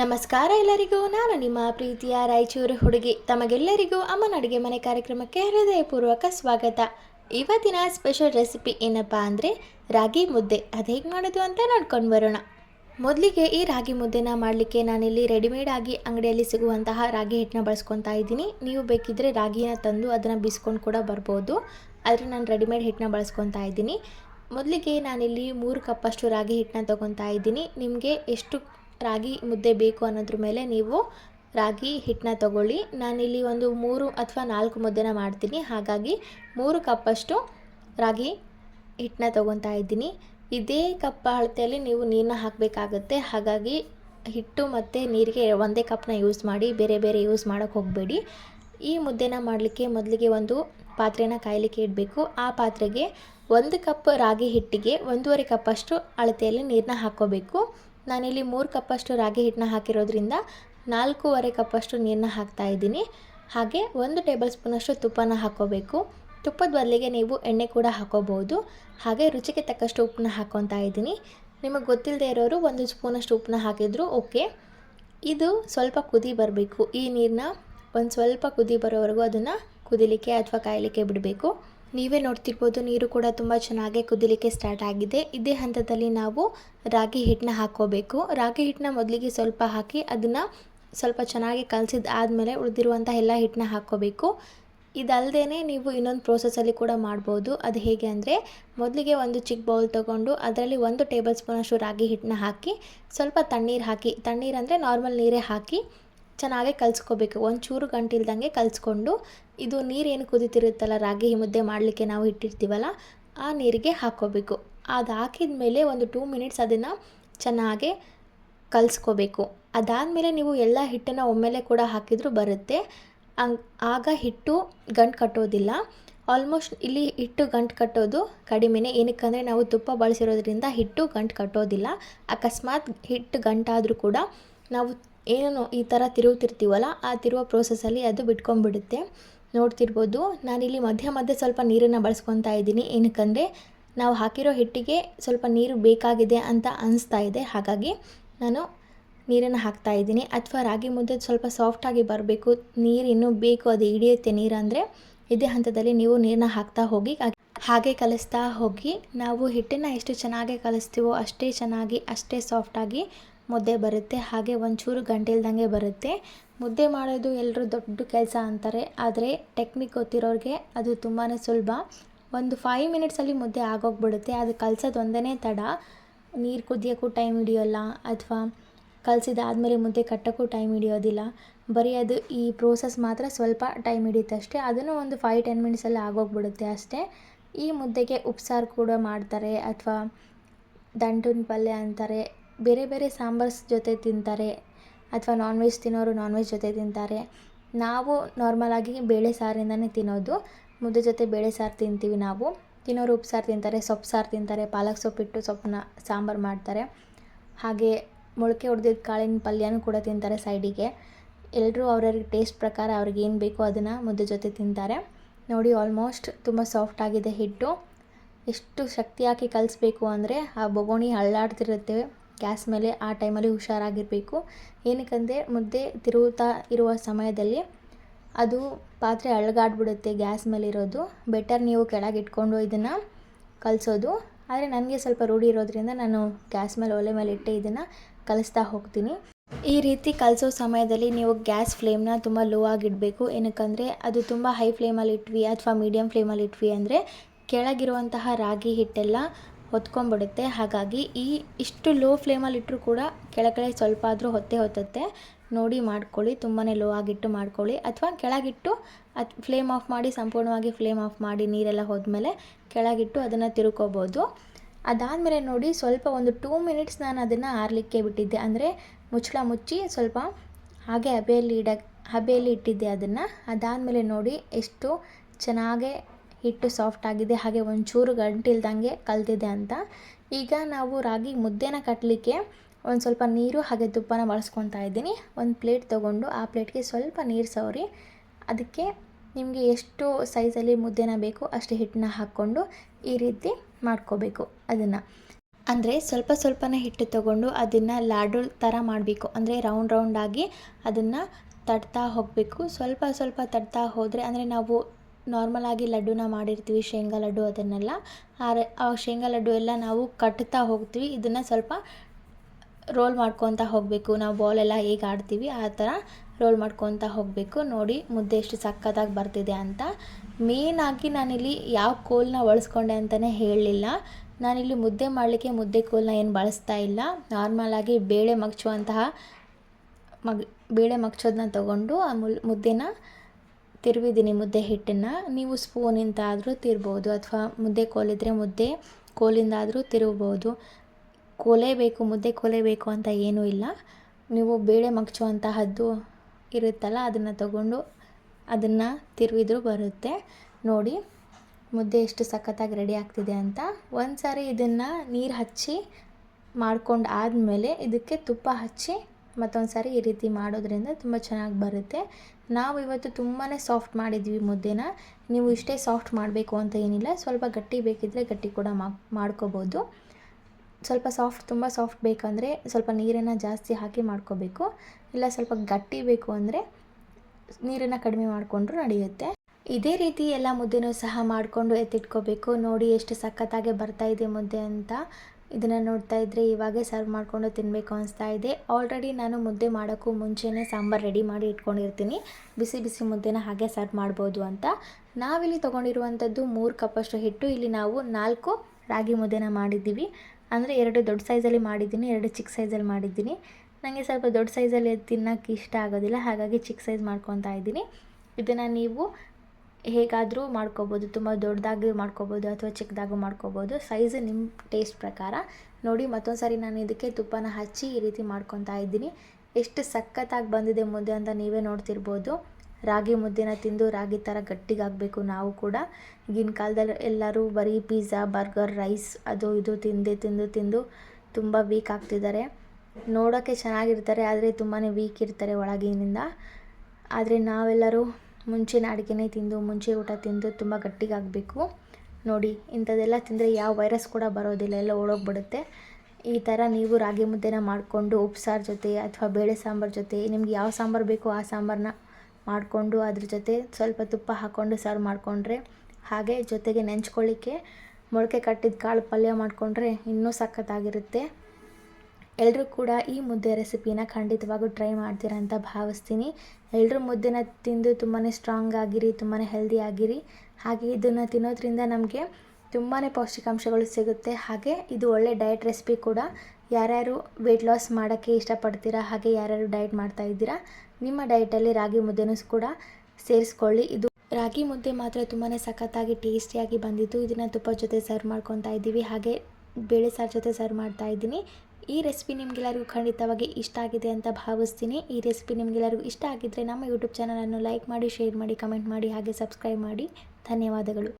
ನಮಸ್ಕಾರ ಎಲ್ಲರಿಗೂ. ನಾನು ನಿಮ್ಮ ಪ್ರೀತಿಯ ರಾಯಚೂರು ಹುಡುಗಿ. ತಮಗೆಲ್ಲರಿಗೂ ಅಮ್ಮನ ಅಡುಗೆ ಮನೆ ಕಾರ್ಯಕ್ರಮಕ್ಕೆ ಹೃದಯಪೂರ್ವಕ ಸ್ವಾಗತ. ಇವತ್ತಿನ ಸ್ಪೆಷಲ್ ರೆಸಿಪಿ ಏನಪ್ಪ ಅಂದರೆ ರಾಗಿ ಮುದ್ದೆ. ಅದು ಹೇಗೆ ಮಾಡೋದು ಅಂತ ನೋಡ್ಕೊಂಡು ಬರೋಣ. ಮೊದಲಿಗೆ ಈ ರಾಗಿ ಮುದ್ದೆನ ಮಾಡಲಿಕ್ಕೆ ನಾನಿಲ್ಲಿ ರೆಡಿಮೇಡ್ ಆಗಿ ಅಂಗಡಿಯಲ್ಲಿ ಸಿಗುವಂತಹ ರಾಗಿ ಹಿಟ್ಟನ್ನ ಬಳಸ್ಕೊತಾ ಇದ್ದೀನಿ. ನೀವು ಬೇಕಿದ್ದರೆ ರಾಗಿನ ತಂದು ಅದನ್ನು ಬಿಸ್ಕೊಂಡು ಕೂಡ ಬರ್ಬೋದು. ಆದರೆ ನಾನು ರೆಡಿಮೇಡ್ ಹಿಟ್ಟನ್ನ ಬಳಸ್ಕೊತಾ ಇದ್ದೀನಿ. ಮೊದಲಿಗೆ ನಾನಿಲ್ಲಿ ಮೂರು ಕಪ್ಪಷ್ಟು ರಾಗಿ ಹಿಟ್ಟನ್ನ ತೊಗೊತಾ ಇದ್ದೀನಿ. ನಿಮಗೆ ಎಷ್ಟು ರಾಗಿ ಮುದ್ದೆ ಬೇಕು ಅನ್ನೋದ್ರ ಮೇಲೆ ನೀವು ರಾಗಿ ಹಿಟ್ಟನ್ನ ತಗೊಳ್ಳಿ. ನಾನಿಲ್ಲಿ ಒಂದು ಮೂರು ಅಥವಾ ನಾಲ್ಕು ಮುದ್ದೆನ ಮಾಡ್ತೀನಿ. ಹಾಗಾಗಿ ಮೂರು ಕಪ್ಪಷ್ಟು ರಾಗಿ ಹಿಟ್ಟನ್ನ ತೊಗೊತಾ ಇದ್ದೀನಿ. ಇದೇ ಕಪ್ ಅಳತೆಯಲ್ಲಿ ನೀವು ನೀರನ್ನ ಹಾಕಬೇಕಾಗತ್ತೆ. ಹಾಗಾಗಿ ಹಿಟ್ಟು ಮತ್ತು ನೀರಿಗೆ ಒಂದೇ ಕಪ್ನ ಯೂಸ್ ಮಾಡಿ, ಬೇರೆ ಬೇರೆ ಯೂಸ್ ಮಾಡೋಕ್ಕೆ ಹೋಗಬೇಡಿ. ಈ ಮುದ್ದೆನ ಮಾಡಲಿಕ್ಕೆ ಮೊದಲಿಗೆ ಒಂದು ಪಾತ್ರೆನ ಕಾಯಲಿಕ್ಕೆ ಇಡಬೇಕು. ಆ ಪಾತ್ರೆಗೆ ಒಂದು ಕಪ್ ರಾಗಿ ಹಿಟ್ಟಿಗೆ ಒಂದೂವರೆ ಕಪ್ಪಷ್ಟು ಅಳತೆಯಲ್ಲಿ ನೀರನ್ನ ಹಾಕ್ಕೋಬೇಕು. ನಾನಿಲ್ಲಿ ಮೂರು ಕಪ್ಪಷ್ಟು ರಾಗಿ ಹಿಟ್ಟನ್ನ ಹಾಕಿರೋದ್ರಿಂದ ನಾಲ್ಕೂವರೆ ಕಪ್ಪಷ್ಟು ನೀರನ್ನ ಹಾಕ್ತಾ ಇದ್ದೀನಿ. ಹಾಗೆ ಒಂದು ಟೇಬಲ್ ಸ್ಪೂನಷ್ಟು ತುಪ್ಪನ ಹಾಕ್ಕೋಬೇಕು ತುಪ್ಪದ ಬದಲಿಗೆ ನೀವು ಎಣ್ಣೆ ಕೂಡ ಹಾಕೋಬಹುದು. ಹಾಗೆ ರುಚಿಗೆ ತಕ್ಕಷ್ಟು ಉಪ್ಪನ್ನ ಹಾಕ್ಕೊತಾ ಇದ್ದೀನಿ. ನಿಮಗೆ ಗೊತ್ತಿಲ್ಲದೆ ಇರೋರು ಒಂದು ಸ್ಪೂನಷ್ಟು ಉಪ್ಪನ್ನ ಹಾಕಿದ್ರು ಓಕೆ. ಇದು ಸ್ವಲ್ಪ ಕುದಿ ಬರಬೇಕು. ಈ ನೀರನ್ನ ಒಂದು ಸ್ವಲ್ಪ ಕುದಿ ಬರೋವರೆಗೂ ಅದನ್ನು ಕುದಿಲಿಕ್ಕೆ ಅಥವಾ ಕಾಯಲಿಕ್ಕೆ ಬಿಡಬೇಕು. ನೀವೇ ನೋಡ್ತಿರ್ಬೋದು, ನೀರು ಕೂಡ ತುಂಬ ಚೆನ್ನಾಗಿ ಕುದಿಲಿಕ್ಕೆ ಸ್ಟಾರ್ಟ್ ಆಗಿದೆ. ಇದೇ ಹಂತದಲ್ಲಿ ನಾವು ರಾಗಿ ಹಿಟ್ಟನ್ನ ಹಾಕ್ಕೋಬೇಕು. ರಾಗಿ ಹಿಟ್ಟನ್ನ ಮೊದಲಿಗೆ ಸ್ವಲ್ಪ ಹಾಕಿ ಅದನ್ನು ಸ್ವಲ್ಪ ಚೆನ್ನಾಗಿ ಕಲಸಿದ ಆದಮೇಲೆ ಉಳಿದಿರುವಂಥ ಎಲ್ಲ ಹಿಟ್ಟನ್ನ ಹಾಕ್ಕೋಬೇಕು. ಇದಲ್ಲದೇ ನೀವು ಇನ್ನೊಂದು ಪ್ರೋಸೆಸಲ್ಲಿ ಕೂಡ ಮಾಡ್ಬೋದು. ಅದು ಹೇಗೆ ಅಂದರೆ, ಮೊದಲಿಗೆ ಒಂದು ಚಿಕ್ಕ ಬೌಲ್ ತೊಗೊಂಡು ಅದರಲ್ಲಿ ಒಂದು ಟೇಬಲ್ ಸ್ಪೂನಷ್ಟು ರಾಗಿ ಹಿಟ್ಟನ್ನ ಹಾಕಿ ಸ್ವಲ್ಪ ತಣ್ಣೀರು ಹಾಕಿ, ತಣ್ಣೀರು ಅಂದರೆ ನಾರ್ಮಲ್ ನೀರೇ ಹಾಕಿ ಚೆನ್ನಾಗಿ ಕಲಿಸ್ಕೋಬೇಕು. ಒಂಚೂರು ಗಂಟಿಲ್ದಂಗೆ ಕಲಿಸ್ಕೊಂಡು ಇದು ನೀರೇನು ಕುದೀತಿರುತ್ತಲ್ಲ, ರಾಗಿ ಮುದ್ದೆ ಮಾಡಲಿಕ್ಕೆ ನಾವು ಇಟ್ಟಿರ್ತೀವಲ್ಲ, ಆ ನೀರಿಗೆ ಹಾಕ್ಕೋಬೇಕು. ಅದು ಹಾಕಿದ ಮೇಲೆ ಒಂದು ಟೂ ಮಿನಿಟ್ಸ್ ಅದನ್ನು ಚೆನ್ನಾಗಿ ಕಲಿಸ್ಕೋಬೇಕು. ಅದಾದಮೇಲೆ ನೀವು ಎಲ್ಲ ಹಿಟ್ಟನ್ನು ಒಮ್ಮೆಲೆ ಕೂಡ ಹಾಕಿದರೂ ಬರುತ್ತೆ. ಆಗ ಹಿಟ್ಟು ಗಂಟು ಕಟ್ಟೋದಿಲ್ಲ. ಆಲ್ಮೋಸ್ಟ್ ಇಲ್ಲಿ ಹಿಟ್ಟು ಗಂಟು ಕಟ್ಟೋದು ಕಡಿಮೆನೇ. ಏನಕ್ಕಂದರೆ ನಾವು ತುಪ್ಪ ಬಳಸಿರೋದ್ರಿಂದ ಹಿಟ್ಟು ಗಂಟು ಕಟ್ಟೋದಿಲ್ಲ. ಅಕಸ್ಮಾತ್ ಹಿಟ್ಟು ಗಂಟಾದರೂ ಕೂಡ ನಾವು ಏನು ಈ ಥರ ತಿರುಗ್ತಿರ್ತೀವಲ್ಲ, ಆ ತಿರುವ ಪ್ರೋಸೆಸ್ಸಲ್ಲಿ ಅದು ಬಿಟ್ಕೊಂಡ್ಬಿಡುತ್ತೆ. ನೋಡ್ತಿರ್ಬೋದು, ನಾನಿಲ್ಲಿ ಮಧ್ಯ ಮಧ್ಯೆ ಸ್ವಲ್ಪ ನೀರನ್ನು ಬಳಸ್ಕೊತಾ ಇದ್ದೀನಿ. ಏನಕ್ಕಂದರೆ, ನಾವು ಹಾಕಿರೋ ಹಿಟ್ಟಿಗೆ ಸ್ವಲ್ಪ ನೀರು ಬೇಕಾಗಿದೆ ಅಂತ ಅನಿಸ್ತಾ ಇದೆ. ಹಾಗಾಗಿ ನಾನು ನೀರನ್ನು ಹಾಕ್ತಾ ಇದ್ದೀನಿ. ಅಥವಾ ರಾಗಿ ಮುದ್ದೆ ಸ್ವಲ್ಪ ಸಾಫ್ಟಾಗಿ ಬರಬೇಕು. ನೀರು ಇನ್ನೂ ಬೇಕು, ಅದು ಹಿಡಿಯುತ್ತೆ ನೀರಂದರೆ ಇದೇ ಹಂತದಲ್ಲಿ ನೀವು ನೀರನ್ನ ಹಾಕ್ತಾ ಹೋಗಿ, ಹಾಗೆ ಕಲಿಸ್ತಾ ಹೋಗಿ, ನಾವು ಹಿಟ್ಟನ್ನು ಎಷ್ಟು ಚೆನ್ನಾಗಿ ಕಲಿಸ್ತೀವೋ ಅಷ್ಟೇ ಚೆನ್ನಾಗಿ, ಅಷ್ಟೇ ಸಾಫ್ಟಾಗಿ ಮುದ್ದೆ ಬರುತ್ತೆ, ಹಾಗೆ ಒಂಚೂರು ಗಂಟಿಲ್ದಂಗೆ ಬರುತ್ತೆ. ಮುದ್ದೆ ಮಾಡೋದು ಎಲ್ಲರೂ ದೊಡ್ಡ ಕೆಲಸ ಅಂತಾರೆ, ಆದರೆ ಟೆಕ್ನಿಕ್ ಗೊತ್ತಿರೋರಿಗೆ ಅದು ತುಂಬಾ ಸುಲಭ. ಒಂದು ಫೈವ್ ಮಿನಿಟ್ಸಲ್ಲಿ ಮುದ್ದೆ ಆಗೋಗ್ಬಿಡುತ್ತೆ, ಅದು ಕಲ್ಸೋದು ಒಂದನೇ ತಡ. ನೀರು ಕುದಿಯೋಕ್ಕೂ ಟೈಮ್ ಹಿಡಿಯೋಲ್ಲ, ಅಥವಾ ಕಲಸಿದಾದ್ಮೇಲೆ ಮುದ್ದೆ ಕಟ್ಟೋಕ್ಕೂ ಟೈಮ್ ಹಿಡಿಯೋದಿಲ್ಲ. ಬರೀ ಅದು ಈ ಪ್ರೋಸೆಸ್ ಮಾತ್ರ ಸ್ವಲ್ಪ ಟೈಮ್ ಹಿಡಿಯುತ್ತೆ ಅಷ್ಟೇ, ಅದನ್ನು ಒಂದು ಫೈವ್ ಟೆನ್ ಮಿನಿಟ್ಸಲ್ಲಿ ಆಗೋಗ್ಬಿಡುತ್ತೆ ಅಷ್ಟೇ. ಈ ಮುದ್ದೆಗೆ ಉಪ್ಸಾರು ಕೂಡ ಮಾಡ್ತಾರೆ, ಅಥವಾ ದಂಟಿನ ಪಲ್ಯ ಅಂತಾರೆ. ಬೇರೆ ಬೇರೆ ಸಾಂಬಾರ್ಸ್ ಜೊತೆ ತಿಂತಾರೆ ಅಥವಾ ನಾನ್ ವೆಜ್ ತಿನ್ನೋರು ನಾನ್ ವೆಜ್ ಜೊತೆ ತಿಂತಾರೆ. ನಾವು ನಾರ್ಮಲಾಗಿ ಬೇಳೆ ಸಾರಿಂದನೇ ತಿನ್ನೋದು. ಮುದ್ದೆ ಜೊತೆ ಬೇಳೆ ಸಾರು ತಿಂತೀವಿ ನಾವು. ತಿನ್ನೋರು ಉಪ್ಸಾರು ತಿಂತಾರೆ, ಸೊಪ್ಪು ಸಾರು ತಿಂತಾರೆ, ಪಾಲಕ್ ಸೊಪ್ಪಿಟ್ಟು ಸೊಪ್ಪನ್ನ ಸಾಂಬಾರು ಮಾಡ್ತಾರೆ. ಹಾಗೆ ಮೊಳಕೆ ಹೊಡೆದಿದ್ದ ಕಾಳಿನ ಪಲ್ಯನೂ ಕೂಡ ತಿಂತಾರೆ ಸೈಡಿಗೆ ಎಲ್ಲರೂ ಅವ್ರವ್ರಿಗೆ ಟೇಸ್ಟ್ ಪ್ರಕಾರ ಅವ್ರಿಗೆ ಏನು ಬೇಕೋ ಅದನ್ನು ಮುದ್ದೆ ಜೊತೆ ತಿಂತಾರೆ. ನೋಡಿ ಆಲ್ಮೋಸ್ಟ್ ತುಂಬ ಸಾಫ್ಟ್ ಆಗಿದೆ ಹಿಟ್ಟು. ಎಷ್ಟು ಶಕ್ತಿ ಹಾಕಿ ಕಲಿಸ್ಬೇಕು ಅಂದರೆ ಆ ಬೊಗೋಣಿ ಹಳ್ಳಾಡ್ತಿರುತ್ತೆ ಗ್ಯಾಸ್ ಮೇಲೆ ಆ ಟೈಮಲ್ಲಿ ಹುಷಾರಾಗಿರಬೇಕು. ಏನಕ್ಕಂದರೆ ಮುದ್ದೆ ತಿರುಗುತ್ತಾ ಇರುವ ಸಮಯದಲ್ಲಿ ಅದು ಪಾತ್ರೆ ಅಳಗಾಡ್ಬಿಡುತ್ತೆ ಗ್ಯಾಸ್ ಮೇಲೆ ಇರೋದು ಬೆಟರ್ ನೀವು ಕೆಳಗೆ ಇಟ್ಕೊಂಡು ಇದನ್ನು ಕಲಿಸೋದು. ಆದರೆ ನನಗೆ ಸ್ವಲ್ಪ ರೂಢಿ ಇರೋದ್ರಿಂದ ನಾನು ಗ್ಯಾಸ್ ಮೇಲೆ ಒಲೆ ಮೇಲೆ ಇಟ್ಟೆ ಇದನ್ನು ಕಲಿಸ್ತಾ ಹೋಗ್ತೀನಿ. ಈ ರೀತಿ ಕಲಿಸೋ ಸಮಯದಲ್ಲಿ ನೀವು ಗ್ಯಾಸ್ ಫ್ಲೇಮ್ನ ತುಂಬ ಲೋ ಆಗಿಡಬೇಕು. ಏನಕ್ಕಂದರೆ ಅದು ತುಂಬ ಹೈ ಫ್ಲೇಮಲ್ಲಿ ಇಟ್ವಿ ಅಥವಾ ಮೀಡಿಯಮ್ ಫ್ಲೇಮಲ್ಲಿ ಇಟ್ವಿ ಅಂದರೆ ಕೆಳಗಿರುವಂತಹ ರಾಗಿ ಹಿಟ್ಟೆಲ್ಲ ಹೊತ್ಕೊಂಡ್ಬಿಡುತ್ತೆ. ಹಾಗಾಗಿ ಈ ಇಷ್ಟು ಲೋ ಫ್ಲೇಮಲ್ಲಿ ಇಟ್ಟರೂ ಕೂಡ ಕೆಳಗಡೆ ಸ್ವಲ್ಪ ಆದರೂ ಹೊತ್ತೆ ಹೊತ್ತುತ್ತೆ. ನೋಡಿ ಮಾಡ್ಕೊಳ್ಳಿ ತುಂಬಾ ಲೋ ಆಗಿಟ್ಟು ಮಾಡ್ಕೊಳ್ಳಿ. ಅಥವಾ ಕೆಳಗಿಟ್ಟು ಅದು ಫ್ಲೇಮ್ ಆಫ್ ಮಾಡಿ, ಸಂಪೂರ್ಣವಾಗಿ ಫ್ಲೇಮ್ ಆಫ್ ಮಾಡಿ ನೀರೆಲ್ಲ ಹೋದ್ಮೇಲೆ ಕೆಳಗಿಟ್ಟು ಅದನ್ನು ತಿರುಕೋಬೋದು. ಅದಾದಮೇಲೆ ನೋಡಿ ಸ್ವಲ್ಪ ಒಂದು ಟೂ ಮಿನಿಟ್ಸ್ ನಾನು ಅದನ್ನು ಆರಲಿಕ್ಕೆ ಬಿಟ್ಟಿದ್ದೆ. ಅಂದರೆ ಮುಚ್ಚಳ ಮುಚ್ಚಿ ಸ್ವಲ್ಪ ಹಾಗೆ ಹಬೆಯಲ್ಲಿ ಇಡ ಹಬೆಯಲ್ಲಿ ಇಟ್ಟಿದ್ದೆ ಅದನ್ನು. ಅದಾದಮೇಲೆ ನೋಡಿ ಎಷ್ಟು ಚೆನ್ನಾಗೇ ಹಿಟ್ಟು ಸಾಫ್ಟ್ ಆಗಿದೆ, ಹಾಗೆ ಒಂಚೂರು ಗಂಟಿಲ್ದಂಗೆ ಕಲ್ತಿದೆ ಅಂತ. ಈಗ ನಾವು ರಾಗಿ ಮುದ್ದೆನ ಕಟ್ಟಲಿಕ್ಕೆ ಒಂದು ಸ್ವಲ್ಪ ನೀರು, ಹಾಗೆ ತುಪ್ಪನ ಬಳಸ್ಕೊತಾ ಇದ್ದೀನಿ. ಒಂದು ಪ್ಲೇಟ್ ತೊಗೊಂಡು ಆ ಪ್ಲೇಟ್ಗೆ ಸ್ವಲ್ಪ ನೀರು ಸವರಿ. ಅದಕ್ಕೆ ನಿಮಗೆ ಎಷ್ಟು ಸೈಜಲ್ಲಿ ಮುದ್ದೆನ ಬೇಕು ಅಷ್ಟು ಹಿಟ್ಟನ್ನ ಹಾಕ್ಕೊಂಡು ಈ ರೀತಿ ಮಾಡ್ಕೋಬೇಕು ಅದನ್ನು. ಅಂದರೆ ಸ್ವಲ್ಪ ಸ್ವಲ್ಪನೇ ಹಿಟ್ಟು ತೊಗೊಂಡು ಅದನ್ನು ಲಾಡು ಥರ ಮಾಡಬೇಕು. ಅಂದರೆ ರೌಂಡ್ ರೌಂಡಾಗಿ ಅದನ್ನು ತಡ್ತಾ ಹೋಗಬೇಕು. ಸ್ವಲ್ಪ ಸ್ವಲ್ಪ ತಡ್ತಾ ಹೋದರೆ, ಅಂದರೆ ನಾವು ನಾರ್ಮಲಾಗಿ ಲಡ್ಡುನ ಮಾಡಿರ್ತೀವಿ, ಶೇಂಗಾ ಲಡ್ಡು ಅದನ್ನೆಲ್ಲ. ಆ ಶೇಂಗಾ ಲಡ್ಡು ಎಲ್ಲ ನಾವು ಕಟ್ತಾ ಹೋಗ್ತೀವಿ. ಇದನ್ನು ಸ್ವಲ್ಪ ರೋಲ್ ಮಾಡ್ಕೊತಾ ಹೋಗಬೇಕು. ನಾವು ಬಾಲೆಲ್ಲ ಹೇಗೆ ಆಡ್ತೀವಿ, ಆ ಥರ ರೋಲ್ ಮಾಡ್ಕೊತಾ ಹೋಗಬೇಕು. ನೋಡಿ ಮುದ್ದೆ ಎಷ್ಟು ಸಕ್ಕತ್ತಾಗಿ ಬರ್ತಿದೆ ಅಂತ. ಮೇನಾಗಿ ನಾನಿಲ್ಲಿ ಯಾವ ಕೋಲನ್ನ ಬಳಸ್ಕೊಂಡೆ ಅಂತಲೇ ಹೇಳಲಿಲ್ಲ. ನಾನಿಲ್ಲಿ ಮುದ್ದೆ ಮಾಡಲಿಕ್ಕೆ ಮುದ್ದೆ ಕೋಲನ್ನ ಏನು ಬಳಸ್ತಾ ಇಲ್ಲ. ನಾರ್ಮಲಾಗಿ ಬೇಳೆ ಮಗ್ಚುವಂತಹ ಮಗ್, ಬೇಳೆ ಮಗ್ಚೋದನ್ನ ತೊಗೊಂಡು ಆ ಮುದ್ದೆನ ತಿರುವಿದ್ದೀನಿ ಮುದ್ದೆ ಹಿಟ್ಟನ್ನು ನೀವು ಸ್ಪೂನಿಂದ ಆದರೂ ತಿರ್ಬೋದು ಅಥವಾ ಮುದ್ದೆ ಕೋಲಿದ್ರೆ ಮುದ್ದೆ ಕೋಲಿಂದಾದರೂ ತಿರುಗ್ಬೋದು. ಕೋಲೇಬೇಕು ಮುದ್ದೆ ಕೋಲೇಬೇಕು ಅಂತ ಏನೂ ಇಲ್ಲ. ನೀವು ಬೇಳೆ ಮಗ್ಚುವಂತಹದ್ದು ಇರುತ್ತಲ್ಲ, ಅದನ್ನು ತಗೊಂಡು ಅದನ್ನು ತಿರುವಿದ್ರೂ ಬರುತ್ತೆ. ನೋಡಿ, ಮುದ್ದೆ ಎಷ್ಟು ಸಖತ್ತಾಗಿ ರೆಡಿ ಆಗ್ತಿದೆ ಅಂತ. ಒಂದು ಸಾರಿ ಇದನ್ನು ನೀರು ಹಚ್ಚಿ ಮಾಡ್ಕೊಂಡು ಆದಮೇಲೆ ಇದಕ್ಕೆ ತುಪ್ಪ ಹಚ್ಚಿ ಮತ್ತೊಂದು ಸಾರಿ ಈ ರೀತಿ ಮಾಡೋದ್ರಿಂದ ತುಂಬ ಚೆನ್ನಾಗಿ ಬರುತ್ತೆ. ನಾವು ಇವತ್ತು ತುಂಬಾ ಸಾಫ್ಟ್ ಮಾಡಿದ್ವಿ ಮುದ್ದೆನ. ನೀವು ಇಷ್ಟೇ ಸಾಫ್ಟ್ ಮಾಡಬೇಕು ಅಂತ ಏನಿಲ್ಲ. ಸ್ವಲ್ಪ ಗಟ್ಟಿ ಬೇಕಿದ್ದರೆ ಗಟ್ಟಿ ಕೂಡ ಮಾಡ್ಕೋಬೋದು. ಸ್ವಲ್ಪ ಸಾಫ್ಟ್ ತುಂಬ ಸಾಫ್ಟ್ ಬೇಕಂದರೆ ಸ್ವಲ್ಪ ನೀರನ್ನು ಜಾಸ್ತಿ ಹಾಕಿ ಮಾಡ್ಕೋಬೇಕು. ಇಲ್ಲ ಸ್ವಲ್ಪ ಗಟ್ಟಿ ಬೇಕು ಅಂದರೆ ನೀರನ್ನು ಕಡಿಮೆ ಮಾಡಿಕೊಂಡ್ರು ನಡೆಯುತ್ತೆ. ಇದೇ ರೀತಿ ಎಲ್ಲ ಮುದ್ದೆನೂ ಸಹ ಮಾಡಿಕೊಂಡು ಎತ್ತಿಟ್ಕೋಬೇಕು. ನೋಡಿ ಎಷ್ಟು ಸಖತ್ತಾಗೆ ಬರ್ತಾ ಇದೆ ಮುದ್ದೆ ಅಂತ. ಇದನ್ನು ನೋಡ್ತಾ ಇದ್ದರೆ ಇವಾಗೇ ಸರ್ವ್ ಮಾಡಿಕೊಂಡು ತಿನ್ನಬೇಕು ಅನಿಸ್ತಾ ಇದೆ. ಆಲ್ರೆಡಿ ನಾನು ಮುದ್ದೆ ಮಾಡೋಕ್ಕೂ ಮುಂಚೆನೇ ಸಾಂಬಾರು ರೆಡಿ ಮಾಡಿ ಇಟ್ಕೊಂಡಿರ್ತೀನಿ. ಬಿಸಿ ಬಿಸಿ ಮುದ್ದೆನ ಹಾಗೆ ಸರ್ವ್ ಮಾಡ್ಬೋದು ಅಂತ. ನಾವಿಲ್ಲಿ ತೊಗೊಂಡಿರುವಂಥದ್ದು ಮೂರು ಕಪ್ಪಷ್ಟು ಹಿಟ್ಟು. ಇಲ್ಲಿ ನಾವು ನಾಲ್ಕು ರಾಗಿ ಮುದ್ದೆನ ಮಾಡಿದ್ದೀವಿ. ಅಂದರೆ ಎರಡು ದೊಡ್ಡ ಸೈಜಲ್ಲಿ ಮಾಡಿದ್ದೀನಿ, ಎರಡು ಚಿಕ್ಕ ಸೈಜಲ್ಲಿ ಮಾಡಿದ್ದೀನಿ. ನನಗೆ ಸ್ವಲ್ಪ ದೊಡ್ಡ ಸೈಜಲ್ಲಿ ತಿನ್ನೋಕ್ಕೆ ಇಷ್ಟ ಆಗೋದಿಲ್ಲ, ಹಾಗಾಗಿ ಚಿಕ್ಕ ಸೈಜ್ ಮಾಡ್ಕೊತಾ ಇದ್ದೀನಿ. ಇದನ್ನು ನೀವು ಹೇಗಾದರೂ ಮಾಡ್ಕೋಬೋದು, ತುಂಬ ದೊಡ್ಡದಾಗಿ ಮಾಡ್ಕೋಬೋದು ಅಥವಾ ಚಿಕ್ಕದಾಗೂ ಮಾಡ್ಕೋಬೋದು. ಸೈಜ್ ನಿಮ್ಮ ಟೇಸ್ಟ್ ಪ್ರಕಾರ. ನೋಡಿ ಮತ್ತೊಂದು ಸಾರಿ ನಾನು ಇದಕ್ಕೆ ತುಪ್ಪನ ಹಚ್ಚಿ ಈ ರೀತಿ ಮಾಡ್ಕೊತಾ ಇದ್ದೀನಿ. ಎಷ್ಟು ಸಖತ್ತಾಗಿ ಬಂದಿದೆ ಮುದ್ದೆ ಅಂತ ನೀವೇ ನೋಡ್ತಿರ್ಬೋದು. ರಾಗಿ ಮುದ್ದೆನ ತಿಂದು ರಾಗಿ ಥರ ಗಟ್ಟಿಗಾಗಬೇಕು ನಾವು ಕೂಡ. ಈಗಿನ ಕಾಲದಲ್ಲಿ ಎಲ್ಲರೂ ಬರೀ ಪಿಜ್ಜಾ ಬರ್ಗರ್ ರೈಸ್ ಅದು ಇದು ತಿಂದು ತಿಂದು ತಿಂದು ತುಂಬ ವೀಕ್ ಆಗ್ತಿದ್ದಾರೆ. ನೋಡೋಕ್ಕೆ ಚೆನ್ನಾಗಿರ್ತಾರೆ, ಆದರೆ ತುಂಬಾ ವೀಕ್ ಇರ್ತಾರೆ ಒಳಗಿನಿಂದ. ಆದರೆ ನಾವೆಲ್ಲರೂ ಮುಂಚಿನ ಅಡುಗೆನೇ ತಿಂದು, ಮುಂಚೆ ಊಟ ತಿಂದು ತುಂಬ ಗಟ್ಟಿಗಾಗಬೇಕು. ನೋಡಿ, ಇಂಥದ್ದೆಲ್ಲ ತಿಂದರೆ ಯಾವ ವೈರಸ್ ಕೂಡ ಬರೋದಿಲ್ಲ, ಎಲ್ಲ ಓಡೋಗ್ಬಿಡುತ್ತೆ. ಈ ಥರ ನೀವು ರಾಗಿ ಮುದ್ದೆನ ಮಾಡಿಕೊಂಡು ಉಪ್ಸಾರು ಜೊತೆ ಅಥವಾ ಬೇಳೆ ಸಾಂಬಾರು ಜೊತೆ, ನಿಮ್ಗೆ ಯಾವ ಸಾಂಬಾರು ಬೇಕೋ ಆ ಸಾಂಬಾರನ್ನ ಮಾಡಿಕೊಂಡು ಅದ್ರ ಜೊತೆ ಸ್ವಲ್ಪ ತುಪ್ಪ ಹಾಕ್ಕೊಂಡು ಸರ್ವ್ ಮಾಡಿಕೊಂಡ್ರೆ ಹಾಗೆ ಜೊತೆಗೆ ನೆಂಚ್ಕೊಳ್ಳಿಕ್ಕೆ ಮೊಳಕೆ ಕಟ್ಟಿದ ಕಾಳು ಪಲ್ಯ ಮಾಡಿಕೊಂಡ್ರೆ ಇನ್ನೂ ಸಖತ್ತಾಗಿರುತ್ತೆ. ಎಲ್ಲರೂ ಕೂಡ ಈ ಮುದ್ದೆ ರೆಸಿಪಿನ ಖಂಡಿತವಾಗೂ ಟ್ರೈ ಮಾಡ್ತೀರ ಅಂತ ಭಾವಿಸ್ತೀನಿ. ಎಲ್ಲರೂ ಮುದ್ದೆನ ತಿಂದು ತುಂಬಾ ಸ್ಟ್ರಾಂಗ್ ಆಗಿರಿ ತುಂಬಾ ಹೆಲ್ದಿ ಆಗಿರಿ. ಹಾಗೆ ಇದನ್ನು ತಿನ್ನೋದ್ರಿಂದ ನಮಗೆ ತುಂಬಾ ಪೌಷ್ಟಿಕಾಂಶಗಳು ಸಿಗುತ್ತೆ. ಹಾಗೆ ಇದು ಒಳ್ಳೆ ಡಯಟ್ ರೆಸಿಪಿ ಕೂಡ. ಯಾರ್ಯಾರು ವೆಯ್ಟ್ ಲಾಸ್ ಮಾಡೋಕ್ಕೆ ಇಷ್ಟಪಡ್ತೀರಾ, ಹಾಗೆ ಯಾರ್ಯಾರು ಡಯಟ್ ಮಾಡ್ತಾ ಇದ್ದೀರಾ, ನಿಮ್ಮ ಡಯಟಲ್ಲಿ ರಾಗಿ ಮುದ್ದೆನೂ ಕೂಡ ಸೇರಿಸ್ಕೊಳ್ಳಿ. ಇದು ರಾಗಿ ಮುದ್ದೆ ಮಾತ್ರ ತುಂಬಾ ಸಖತ್ತಾಗಿ ಟೇಸ್ಟಿಯಾಗಿ ಬಂದಿತ್ತು ಇದನ್ನು ತುಪ್ಪ ಜೊತೆ ಸರ್ವ್ ಮಾಡ್ಕೊತಾ ಇದ್ದೀವಿ. ಹಾಗೆ ಬೇಳೆ ಸಾರು ಜೊತೆ ಸರ್ವ್ ಮಾಡ್ತಾ ಇದ್ದೀನಿ. ಈ ರೆಸಿಪಿ ನಿಮಗೆಲ್ಲರಿಗೂ ಖಂಡಿತವಾಗಿ ಇಷ್ಟ ಆಗಿದೆ ಅಂತ ಭಾವಿಸ್ತೀನಿ. ಈ ರೆಸಿಪಿ ನಿಮಗೆಲ್ಲರಿಗೂ ಇಷ್ಟ ಆಗಿದ್ದರೆ ನಮ್ಮ ಯೂಟ್ಯೂಬ್ ಚಾನಲನ್ನು ಲೈಕ್ ಮಾಡಿ ಶೇರ್ ಮಾಡಿ ಕಮೆಂಟ್ ಮಾಡಿ, ಹಾಗೆ ಸಬ್ಸ್ಕ್ರೈಬ್ ಮಾಡಿ. ಧನ್ಯವಾದಗಳು.